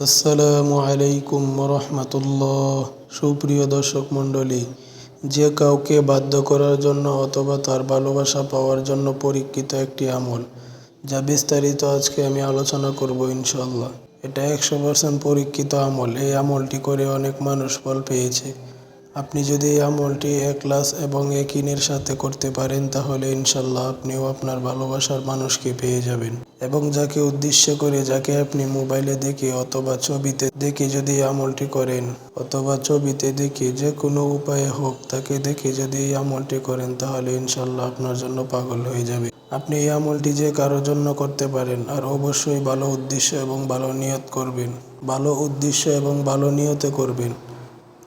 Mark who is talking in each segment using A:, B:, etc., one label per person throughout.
A: আসসালামু আলাইকুম রহমতুল্লাহ সুপ্রিয় দর্শক মণ্ডলী, যে কাউকে বাধ্য করার জন্য অথবা তার ভালোবাসা পাওয়ার জন্য পরীক্ষিত একটি আমল, যা বিস্তারিত আজকে আমি আলোচনা করব ইনশাল্লাহ এটা একশো পার্সেন্ট পরীক্ষিত আমল। এই আমলটি করে অনেক মানুষ ফল পেয়েছে। আপনি যদি এই আমলটি একলাস এবং একিনের সাথে করতে পারেন, তাহলে ইনশাল্লাহ আপনিও আপনার ভালোবাসার মানুষকে পেয়ে যাবেন। এবং যাকে উদ্দেশ্য করে, যাকে আপনি মোবাইলে দেখে অথবা ছবিতে দেখে যদি আমলটি করেন, অথবা ছবিতে দেখে যে কোনো উপায়ে হোক, তাকে দেখে যদি এই আমলটি করেন, তাহলে ইনশাল্লাহ আপনার জন্য পাগল হয়ে যাবে। আপনি এই আমলটি যে কারোর জন্য করতে পারেন, আর অবশ্যই ভালো উদ্দেশ্য এবং ভালো নিয়ত করবেন। ভালো উদ্দেশ্য এবং ভালো নিয়তে করবেন।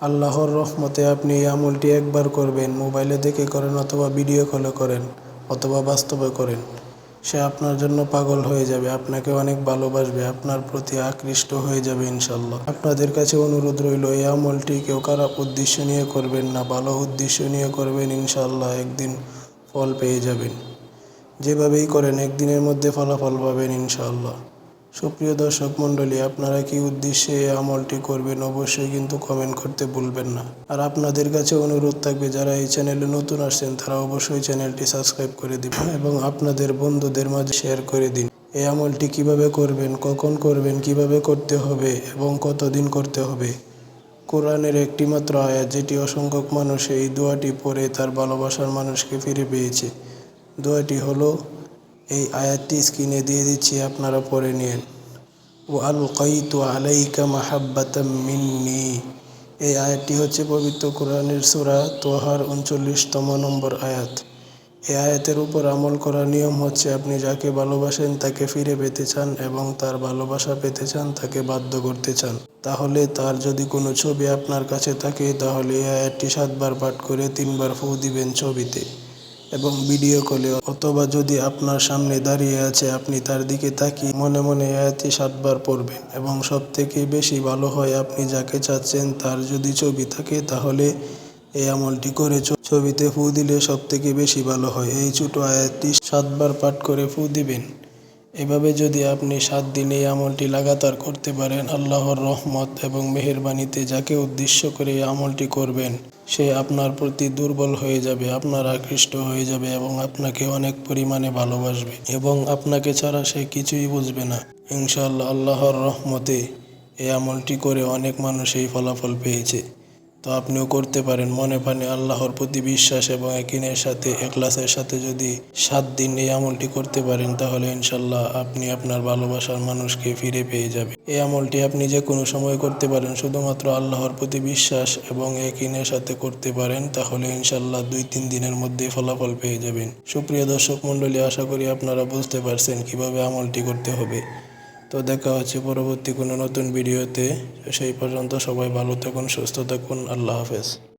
A: আল্লাহর রহমতে আপনি এই আমলটি একবার করবেন, মোবাইলে দেখে করেন অথবা ভিডিও কলে করেন অথবা বাস্তবে করেন। সে আপনার জন্য পাগল হয়ে যাবে, আপনাকে অনেক ভালোবাসবে, আপনার প্রতি আকৃষ্ট হয়ে যাবে ইনশাল্লাহ আপনাদের কাছে অনুরোধ রইল, এই আমলটি কেউ খারাপ উদ্দেশ্য নিয়ে করবেন না, ভালো উদ্দেশ্য নিয়ে করবেন ইনশাল্লাহ একদিন ফল পেয়ে যাবেন। যেভাবেই করেন, একদিনের মধ্যে ফলাফল পাবেন ইনশাআল্লাহ। সুপ্রিয় দর্শক মণ্ডলী, আপনারা কি উদ্দেশ্যে এই আমলটি করবেন অবশ্যই কিন্তু কমেন্ট করতে ভুলবেন না। আর আপনাদের কাছে অনুরোধ থাকবে, যারা এই চ্যানেলে নতুন আসছেন, তারা অবশ্যই চ্যানেলটি সাবস্ক্রাইব করে দিবেন এবং আপনাদের বন্ধুদের মাঝে শেয়ার করে দিন। এই আমলটি কীভাবে করবেন, কখন করবেন, কীভাবে করতে হবে এবং কতদিন করতে হবে? কোরআনের একটি মাত্র আয়াত, যেটি অসংখ্য মানুষ এই দোয়াটি পড়ে তার ভালোবাসার মানুষকে ফিরে পেয়েছে। দোয়াটি হলো এই আয়াতটি স্ক্রিনে দিয়ে দিচ্ছি, আপনারা পড়ে নিন। ও আল কাইতু আলাইকা মাহাব্বাতাম মিন্নি। এই আয়াতটি হচ্ছে পবিত্র কোরআনের সূরা তোহার উনচল্লিশতম নম্বর আয়াত। এই আয়াতের উপর আমল করার নিয়ম হচ্ছে, আপনি যাকে ভালোবাসেন তাকে ফিরে পেতে চান এবং তার ভালোবাসা পেতে চান, তাকে বাধ্য করতে চান। তাহলে তার যদি কোনো ছবি আপনার কাছে থাকে, তাহলে এই আয়াতটি সাতবার পাঠ করে তিনবার ফু দিবেন ছবিতে। এবং ভিডিও কলে অথবা যদি আপনার সামনে দাঁড়িয়ে আছে, আপনি তার দিকে তাকিয়ে মনে মনে আয়াতি সাতবার পড়বেন এবং সব থেকে বেশি ভালো হয় আপনি যাকে চাচ্ছেন তার যদি ছবি থাকে, তাহলে এই আমলটি করে ছবিতে ফু দিলে সব থেকে বেশি ভালো হয়। এই ছোট আয়াতটি সাতবার পাঠ করে ফু দিবেন। এভাবে যদি আপনি সাত দিন এই আমলটি লাগাতার করতে পারেন, আল্লাহর রহমত এবং মেহেরবানিতে যাকে উদ্দেশ্য করে এই আমলটি করবেন, সে আপনার প্রতি দুর্বল হয়ে যাবে, আপনার আকৃষ্ট হয়ে যাবে এবং আপনাকে অনেক পরিমাণে ভালোবাসবে এবং আপনাকে ছাড়া সে কিছুই বুঝবে না। ইনশাল্লাহ আল্লাহর রহমতে এই আমলটি করে অনেক মানুষ এই ফলাফল পেয়েছে। তো আপনিও করতে পারেন। মনে প্রাণে আল্লাহর প্রতি বিশ্বাস এবং একিনের সাথে একলাসের সাথে যদি সাত দিন এই আমলটি করতে পারেন, তাহলে ইনশাল্লাহ আপনি আপনার ভালোবাসার মানুষকে ফিরে পেয়ে যাবে এই আমলটি আপনি যে কোনো সময় করতে পারেন, শুধুমাত্র আল্লাহর প্রতি বিশ্বাস এবং একিনের সাথে করতে পারেন, তাহলে ইনশাল্লাহ দুই তিন দিনের মধ্যে ফলাফল পেয়ে যাবেন। সুপ্রিয় দর্শক মণ্ডলী, আশা করি আপনারা বুঝতে পারছেন কীভাবে আমলটি করতে হবে। তো দেখা হচ্ছে পরবর্তী কোনো নতুন ভিডিওতে। সেই পর্যন্ত সবাই ভালো থাকুন, সুস্থ থাকুন, আল্লাহ হাফেজ।